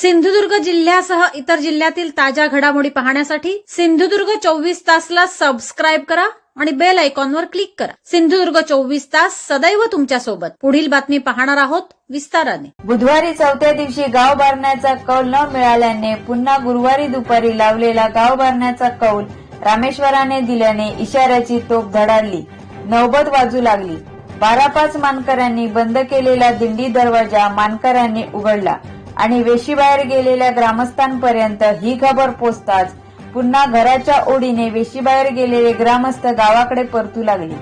सिंधुदुर्ग जिल्ह्यासह इतर जिल्ह्यातील ताज्या घडामोडी पाहण्यासाठी सिंधुदुर्ग चोवीस तासला सबस्क्राईब करा आणि बेल आयकॉनवर क्लिक करा. सिंधुदुर्ग चोवीस तास सदैव तुमच्यासोबत पुढील बातमी पाहणार आहोत विस्ताराने. बुधवारी चौथ्या दिवशी गाव भरण्याचा कौल न मिळाल्याने पुन्हा गुरुवारी दुपारी लावलेला गाव भरण्याचा कौल रामेश्वराने दिल्याने इशाऱ्याची तोफ धडाडली. नौबत वाजू लागली. बारा पाच मानकऱ्यांनी बंद केलेला दिंडी दरवाजा मानकऱ्यांनी उघडला. आणि वेशीबाहेर गेलेल्या ग्रामस्थांपर्यंत ही खबर पोचताच पुन्हा घराच्या ओढीने वेशीबाहेर गेलेले ग्रामस्थ गावाकडे परतू लागले.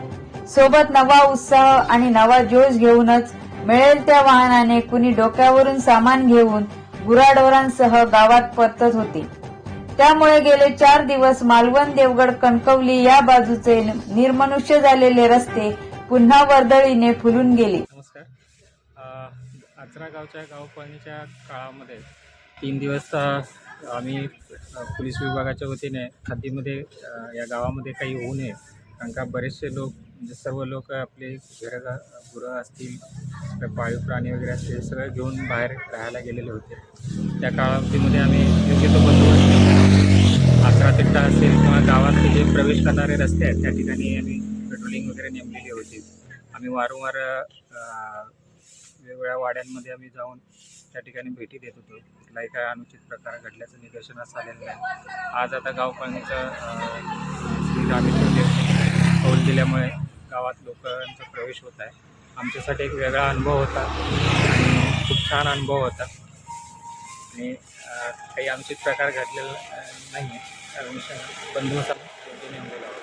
सोबत नवा उत्साह आणि नवा जोश घेऊनच मिळेल त्या वाहनाने कुणी डोक्यावरून सामान घेऊन गुराढोरांसह गावात परतत होते. त्यामुळे गेले चार दिवस मालवण देवगड कणकवली या बाजूचे निर्मनुष्य झालेले रस्ते पुन्हा वर्दळीने फुलून गेले. नमस्कार. आचरा गावच्या गावपळणीच्या काळामध्ये तीन दिवस आम्ही पोलीस विभागाच्या वतीने खादीमध्ये या गावामध्ये काही होऊ नये. कारण का बरेचसे लोक म्हणजे सर्व लोक आपले घरं गुरं असतील पाळीव प्राणी वगैरे असतील सगळं घेऊन बाहेर राहायला गेलेले होते. त्या कालावधीमध्ये आम्ही योग्य तो बंदोबस्त आचरा तिट्टा असेल किंवा गावात जे प्रवेश करणारे रस्ते आहेत त्या ठिकाणी आम्ही पेट्रोलिंग वगैरे नेमलेली होती. आम्ही वारंवार वेगवेगळ्या वाड्यांमध्ये आम्ही जाऊन त्या ठिकाणी भेटी देत होतो. कुठलाही काय अनुचित प्रकार घडल्याचं निदर्शनास आलेलं नाही. आज आता गाव पाळणीचं कौल दिल्यामुळे गावात लोकांचा प्रवेश होत आहे. आमच्यासाठी एक वेगळा अनुभव होता आणि खूप छान अनुभव होता. आणि काही अनुचित प्रकार घडलेला नाही आहे त्या अनुषंगाने बंदोबस्त आम्ही योग्य नेमलेला होता